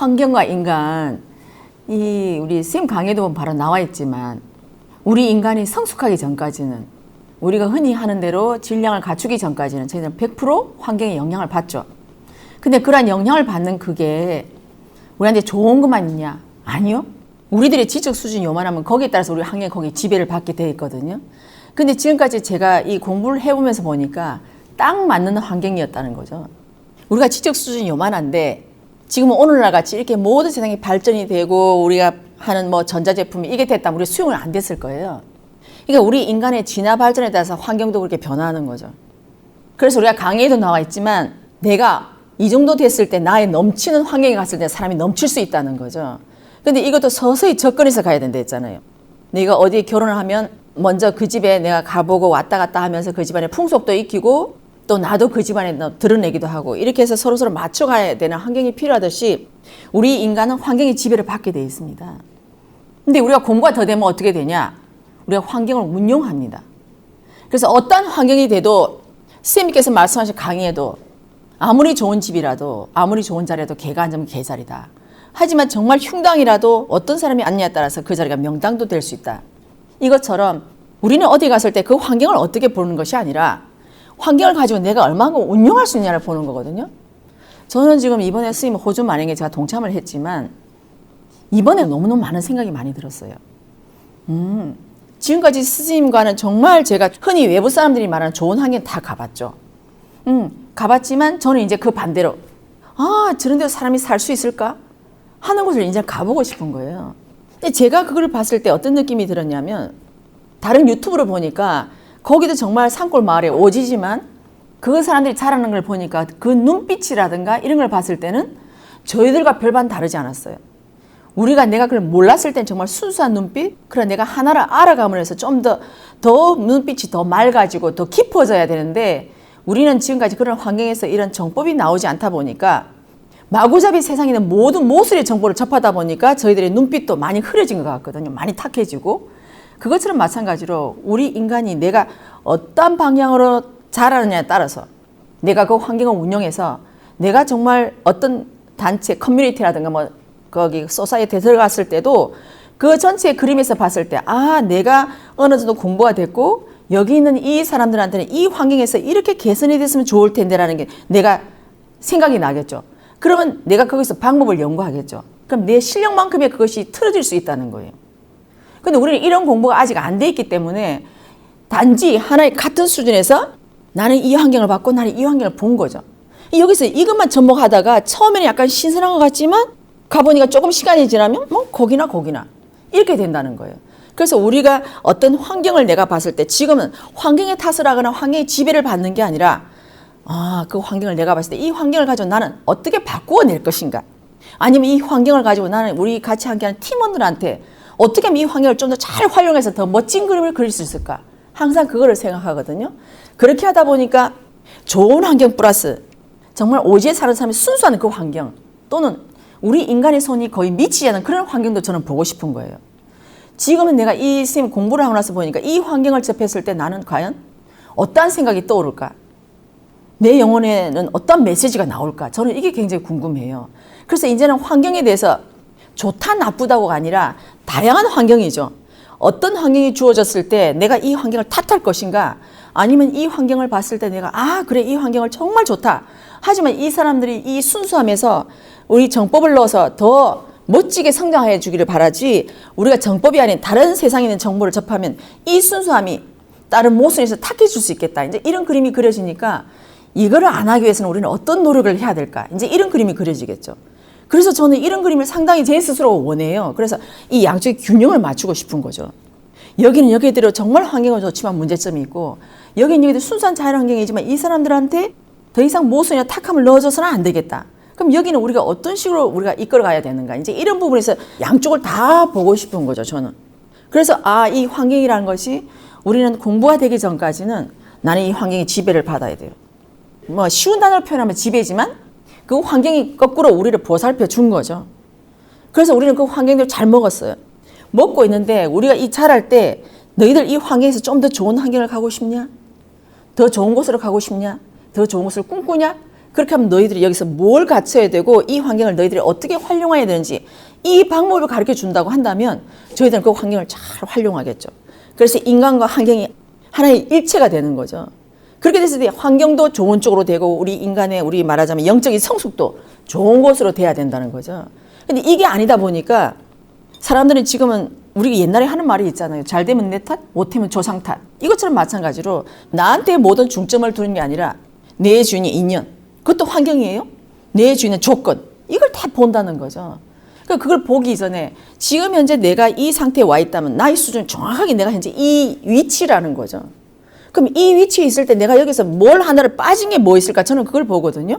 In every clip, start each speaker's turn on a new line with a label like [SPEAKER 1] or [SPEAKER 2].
[SPEAKER 1] 환경과 인간 이 우리 쌤 강의도 바로 나와 있지만 우리 인간이 성숙하기 전까지는 우리가 흔히 하는 대로 질량을 갖추기 전까지는 저희는 100% 환경의 영향을 받죠. 근데 그러한 영향을 받는 그게 우리한테 좋은 것만 있냐? 아니요. 우리들의 지적 수준이 요만하면 거기에 따라서 우리 환경이 거기에 지배를 받게 돼 있거든요. 근데 지금까지 제가 이 공부를 해보면서 보니까 딱 맞는 환경이었다는 거죠. 우리가 지적 수준이 요만한데 지금은 오늘날 같이 이렇게 모든 세상이 발전이 되고 우리가 하는 뭐 전자제품이 이게 됐다면 우리 수용을 안 됐을 거예요. 그러니까 우리 인간의 진화 발전에 따라서 환경도 그렇게 변화하는 거죠. 그래서 우리가 강의에도 나와 있지만 내가 이 정도 됐을 때 나의 넘치는 환경에 갔을 때 사람이 넘칠 수 있다는 거죠. 근데 이것도 서서히 접근해서 가야 된다 했잖아요. 내가 어디 결혼을 하면 먼저 그 집에 내가 가보고 왔다 갔다 하면서 그 집안의 풍속도 익히고 또 나도 그 집안에 너- 드러내기도 하고 이렇게 해서 서로서로 맞춰가야 되는 환경이 필요하듯이 우리 인간은 환경의 지배를 받게 돼 있습니다. 근데 우리가 공부가 더 되면 어떻게 되냐? 우리가 환경을 운용합니다. 그래서 어떤 환경이 돼도 선생님께서 말씀하신 강의에도 아무리 좋은 집이라도 아무리 좋은 자리라도 개가 앉으면 개자리다. 하지만 정말 흉당이라도 어떤 사람이 앉냐에 따라서 그 자리가 명당도 될 수 있다. 이것처럼 우리는 어디 갔을 때 그 환경을 어떻게 보는 것이 아니라 환경을 가지고 내가 얼마만큼 운용할 수 있냐를 보는 거거든요. 저는 지금 이번에 스님 호주 만행에 제가 동참을 했지만 이번에 너무너무 많은 생각이 많이 들었어요. 음, 지금까지 스님과는 정말 제가 흔히 외부 사람들이 말하는 좋은 환경 다 가봤죠. 음, 가봤지만 저는 이제 그 반대로 아 저런 데서 사람이 살 수 있을까 하는 곳을 이제 가보고 싶은 거예요. 근데 제가 그걸 봤을 때 어떤 느낌이 들었냐면 다른 유튜브를 보니까 거기도 정말 산골 마을에 오지지만 그 사람들이 자라는 걸 보니까 그 눈빛이라든가 이런 걸 봤을 때는 저희들과 별반 다르지 않았어요. 우리가 내가 그걸 몰랐을 땐 정말 순수한 눈빛, 그래 내가 하나를 해서 좀 더 더 눈빛이 더 맑아지고 더 깊어져야 되는데 우리는 지금까지 그런 환경에서 이런 정법이 나오지 않다 보니까 마구잡이 세상에 있는 모든 모슬의 정보를 접하다 보니까 저희들의 눈빛도 많이 흐려진 것 같거든요. 많이 탁해지고 그것처럼 마찬가지로 우리 인간이 내가 어떤 방향으로 자라느냐에 따라서 내가 그 환경을 운영해서 내가 정말 어떤 단체 커뮤니티라든가 뭐 거기 소사이트에 들어갔을 때도 그 전체 그림에서 봤을 때 아 내가 어느 정도 공부가 됐고 여기 있는 이 사람들한테는 이 환경에서 이렇게 개선이 됐으면 좋을 텐데라는 게 내가 생각이 나겠죠. 그러면 내가 거기서 방법을 연구하겠죠. 그럼 내 실력만큼의 그것이 틀어질 수 있다는 거예요. 근데 우리는 이런 공부가 아직 안 돼 있기 때문에 단지 하나의 같은 수준에서 나는 이 환경을 받고 나는 이 환경을 본 거죠. 여기서 이것만 접목하다가 처음에는 약간 신선한 것 같지만 가보니까 조금 시간이 지나면 뭐 거기나 거기나 이렇게 된다는 거예요. 그래서 우리가 어떤 환경을 내가 봤을 때 지금은 환경의 탓을 하거나 환경의 지배를 받는 게 아니라 아, 그 환경을 내가 봤을 때 이 환경을 가지고 나는 어떻게 바꾸어 낼 것인가? 아니면 이 환경을 가지고 나는 우리 같이 함께하는 팀원들한테 어떻게 하면 이 환경을 좀 더 잘 활용해서 더 멋진 그림을 그릴 수 있을까? 항상 그거를 생각하거든요. 그렇게 하다 보니까 좋은 환경 플러스 정말 오지에 사는 사람이 순수한 그 환경 또는 우리 인간의 손이 거의 미치지 않은 그런 환경도 저는 보고 싶은 거예요. 지금은 내가 이 선생님 공부를 하고 나서 보니까 이 환경을 접했을 때 나는 과연 어떠한 생각이 떠오를까? 내 영혼에는 어떤 메시지가 나올까? 저는 이게 굉장히 궁금해요. 그래서 이제는 환경에 대해서 좋다 나쁘다고가 아니라 다양한 환경이죠. 어떤 환경이 주어졌을 때 내가 이 환경을 탓할 것인가? 아니면 이 환경을 봤을 때 내가 아 그래 이 환경을 정말 좋다. 하지만 이 사람들이 이 순수함에서 우리 정법을 넣어서 더 멋지게 성장해 주기를 바라지 우리가 정법이 아닌 다른 세상에 있는 정보를 접하면 이 순수함이 다른 모순에서 탁해질 수 있겠다. 이제 이런 그림이 그려지니까 이거를 안 하기 위해서는 우리는 어떤 노력을 해야 될까? 이제 이런 그림이 그려지겠죠. 그래서 저는 이런 그림을 상당히 제 스스로 원해요. 그래서 이 양쪽의 균형을 맞추고 싶은 거죠. 여기는 여기대로 정말 환경은 좋지만 문제점이 있고 여기는 여기도 순수한 자연 환경이지만 이 사람들한테 더 이상 모순이나 탁함을 넣어줘서는 안 되겠다. 그럼 여기는 우리가 어떤 식으로 우리가 이끌어 가야 되는가? 이제 이런 부분에서 양쪽을 다 보고 싶은 거죠, 저는. 그래서 아, 이 환경이라는 것이 우리는 공부가 되기 전까지는 나는 이 환경의 지배를 받아야 돼요. 뭐 쉬운 단어로 표현하면 지배지만 그 환경이 거꾸로 우리를 보살펴 준 거죠. 그래서 우리는 그 환경대로 잘 먹었어요. 먹고 있는데 우리가 이 자랄 때 너희들 이 환경에서 좀 더 좋은 환경을 가고 싶냐? 더 좋은 곳으로 가고 싶냐? 더 좋은 곳을 꿈꾸냐? 그렇게 하면 너희들이 여기서 뭘 갖춰야 되고 이 환경을 너희들이 어떻게 활용해야 되는지 이 방법을 가르쳐 준다고 한다면 저희들은 그 환경을 잘 활용하겠죠. 그래서 인간과 환경이 하나의 일체가 되는 거죠. 그렇게 됐을 때 환경도 좋은 쪽으로 되고 우리 인간의 우리 말하자면 영적인 성숙도 좋은 곳으로 돼야 된다는 거죠. 근데 이게 아니다 보니까 사람들은 지금은 우리가 옛날에 하는 말이 있잖아요. 잘 되면 내 탓, 못하면 조상 탓. 이것처럼 마찬가지로 나한테 모든 중점을 두는 게 아니라 내 주인이 인연. 그것도 환경이에요. 내 주인의 조건. 이걸 다 본다는 거죠. 그러니까 그걸 보기 전에 지금 현재 내가 이 상태에 와 있다면 나의 수준 정확하게 내가 현재 이 위치라는 거죠. 그럼 이 위치에 있을 때 내가 여기서 뭘 하나를 빠진 게 뭐 있을까? 저는 그걸 보거든요.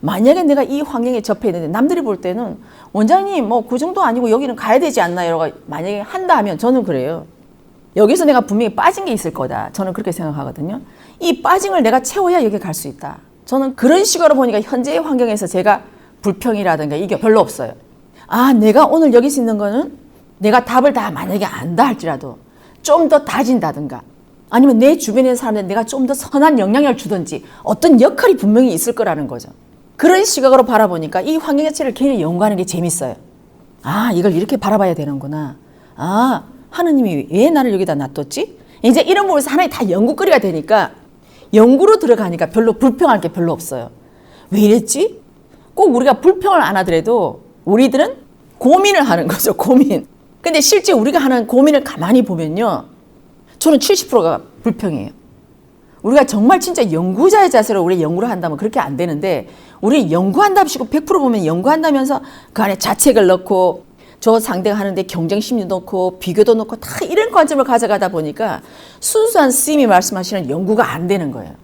[SPEAKER 1] 만약에 내가 이 환경에 접해 있는데 남들이 볼 때는 원장님 뭐 그 정도 아니고 여기는 가야 되지 않나요? 라고 만약에 한다 하면 저는 그래요. 여기서 내가 분명히 빠진 게 있을 거다. 저는 그렇게 생각하거든요. 이걸 내가 채워야 여기 갈 수 있다. 저는 그런 식으로 보니까 현재의 환경에서 제가 불평이라든가 이게 별로 없어요. 아, 내가 오늘 여기 있는 거는 내가 답을 다 만약에 안다 할지라도 좀 더 다진다든가 아니면 내 주변에 사람들 내가 좀 더 선한 영향을 주든지 어떤 역할이 분명히 있을 거라는 거죠. 그런 시각으로 바라보니까 이 환경 자체를 괜히 연구하는 게 재밌어요. 아, 이걸 이렇게 바라봐야 되는구나. 아, 하느님이 왜 나를 여기다 놔뒀지? 이제 이런 부분에서 하나의 다 연구거리가 되니까 연구로 들어가니까 별로 불평할 게 별로 없어요. 왜 이랬지? 꼭 우리가 불평을 안 하더라도 우리들은 고민을 하는 거죠, 고민. 근데 실제 우리가 하는 고민을 가만히 보면요. 저는 70%가 불평이에요. 우리가 정말 진짜 연구자의 자세로 우리 연구를 한다면 그렇게 안 되는데 우리 연구한답시고 100% 보면 연구한다면서 그 안에 자책을 넣고 저 상대가 하는데 경쟁심도 넣고 비교도 넣고 다 이런 관점을 가져가다 보니까 순수한 스님이 말씀하시는 연구가 안 되는 거예요.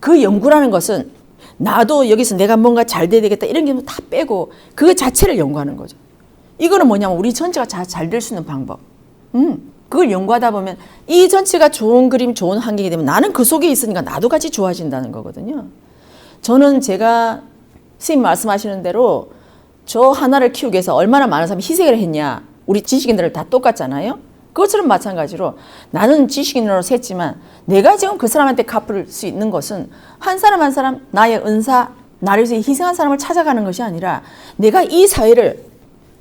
[SPEAKER 1] 그 연구라는 것은 나도 여기서 내가 뭔가 잘 돼야 되겠다 이런 게 다 빼고 그 자체를 연구하는 거죠. 이거는 뭐냐면 우리 전체가 잘 될 수 있는 방법. 음, 그걸 연구하다 보면 이 전체가 좋은 그림, 좋은 환경이 되면 나는 그 속에 있으니까 나도 같이 좋아진다는 거거든요. 저는 제가 스님 말씀하시는 대로 저 하나를 키우기 위해서 얼마나 많은 사람이 희생을 했냐. 우리 지식인들 다 똑같잖아요. 그것처럼 마찬가지로 나는 지식인으로 샜지만 내가 지금 그 사람한테 갚을 수 있는 것은 한 사람 한 사람 나의 은사, 나를 위해서 희생한 사람을 찾아가는 것이 아니라 내가 이 사회를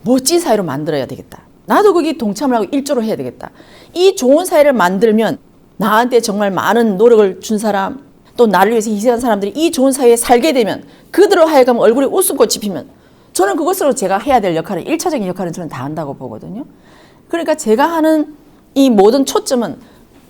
[SPEAKER 1] 멋진 사회로 만들어야 되겠다. 나도 거기 동참을 하고 일조를 해야 되겠다. 이 좋은 사회를 만들면 나한테 정말 많은 노력을 준 사람, 또 나를 위해서 희생한 사람들이 이 좋은 사회에 살게 되면 그들로 하여금 얼굴에 웃음꽃이 피면 저는 그것으로 제가 해야 될 역할을 일차적인 역할은 저는 다 한다고 보거든요. 그러니까 제가 하는 이 모든 초점은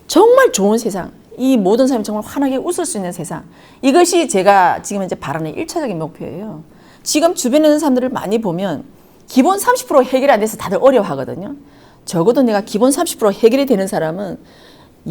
[SPEAKER 1] 정말 좋은 세상, 이 모든 사람이 정말 환하게 웃을 수 있는 세상. 이것이 제가 지금 이제 바라는 일차적인 목표예요. 지금 주변에 있는 사람들을 많이 보면 기본 30% 해결이 안 돼서 다들 어려워하거든요. 적어도 내가 기본 30% 해결이 되는 사람은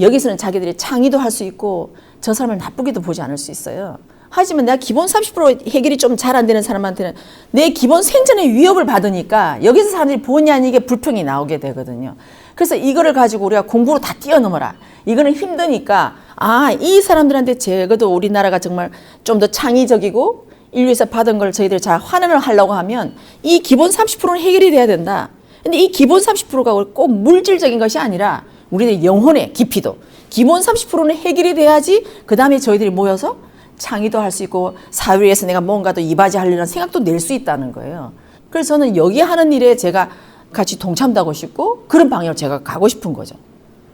[SPEAKER 1] 여기서는 자기들이 창의도 할 수 있고 저 사람을 나쁘게도 보지 않을 수 있어요. 하지만 내가 기본 30% 해결이 좀 잘 안 되는 사람한테는 내 기본 생존의 위협을 받으니까 여기서 사람들이 본의 아니게 불평이 나오게 되거든요. 그래서 이거를 가지고 우리가 공부로 다 뛰어넘어라. 이거는 힘드니까 아, 이 사람들한테 적어도 우리나라가 정말 좀 더 창의적이고 인류에서 받은 걸 저희들이 잘 환원을 하려고 하면 이 기본 30%는 해결이 돼야 된다. 근데 이 기본 30%가 꼭 물질적인 것이 아니라 우리의 영혼의 깊이도 기본 30%는 해결이 돼야지 그 다음에 저희들이 모여서 창의도 할 수 있고 사회에서 내가 뭔가도 이바지하려는 생각도 낼 수 있다는 거예요. 그래서 저는 여기 하는 일에 제가 같이 동참도 하고 싶고 그런 방향으로 제가 가고 싶은 거죠.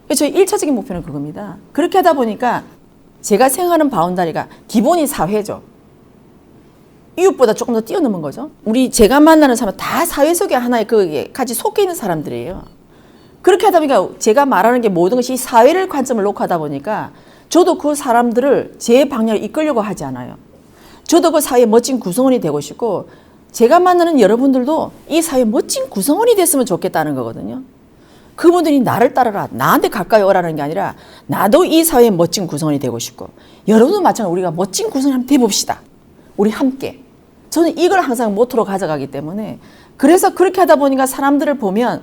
[SPEAKER 1] 그래서 저희 1차적인 목표는 그겁니다. 그렇게 하다 보니까 제가 생각하는 바운다리가 기본이 사회죠. 이웃보다 조금 더 뛰어넘은 거죠. 우리 제가 만나는 사람 다 사회 속에 하나의 그 같이 속해 있는 사람들이에요. 그렇게 하다 보니까 제가 말하는 게 모든 것이 사회를 관점을 놓고 하다 보니까 저도 그 사람들을 제 방향으로 이끌려고 하지 않아요. 저도 그 사회의 멋진 구성원이 되고 싶고 제가 만나는 여러분들도 이 사회의 멋진 구성원이 됐으면 좋겠다는 거거든요. 그분들이 나를 따르라, 나한테 가까이 오라는 게 아니라 나도 이 사회의 멋진 구성원이 되고 싶고 여러분도 마찬가지로 우리가 멋진 구성원이 한번 돼봅시다. 우리 함께. 저는 이걸 항상 모토로 가져가기 때문에 그래서 그렇게 하다 보니까 사람들을 보면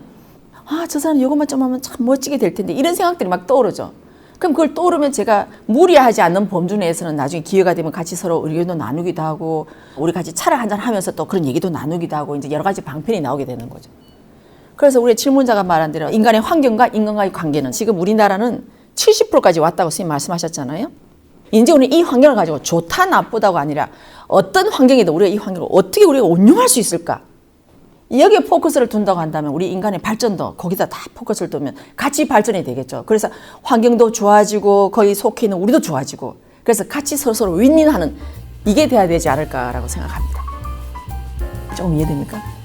[SPEAKER 1] 아, 저 사람 이것만 좀 하면 참 멋지게 될 텐데 이런 생각들이 막 떠오르죠. 그럼 그걸 떠오르면 제가 무리하지 않는 범주 내에서는 나중에 기회가 되면 같이 서로 의견도 나누기도 하고 우리 같이 차를 한잔 하면서 또 그런 얘기도 나누기도 하고 이제 여러 가지 방편이 나오게 되는 거죠. 그래서 우리 질문자가 말한 대로 인간의 환경과 인간과의 관계는 지금 우리나라는 70%까지 왔다고 선생님 말씀하셨잖아요. 이제 우리 이 환경을 가지고 좋다 나쁘다가 아니라 어떤 환경이든 우리가 이 환경을 어떻게 우리가 운용할 수 있을까? 여기에 포커스를 둔다고 한다면 우리 인간의 발전도 거기다 다 포커스를 두면 같이 발전이 되겠죠. 그래서 환경도 좋아지고 거기 속해 있는 우리도 좋아지고 그래서 같이 서로 윈윈하는 이게 돼야 되지 않을까라고 생각합니다. 조금 이해됩니까?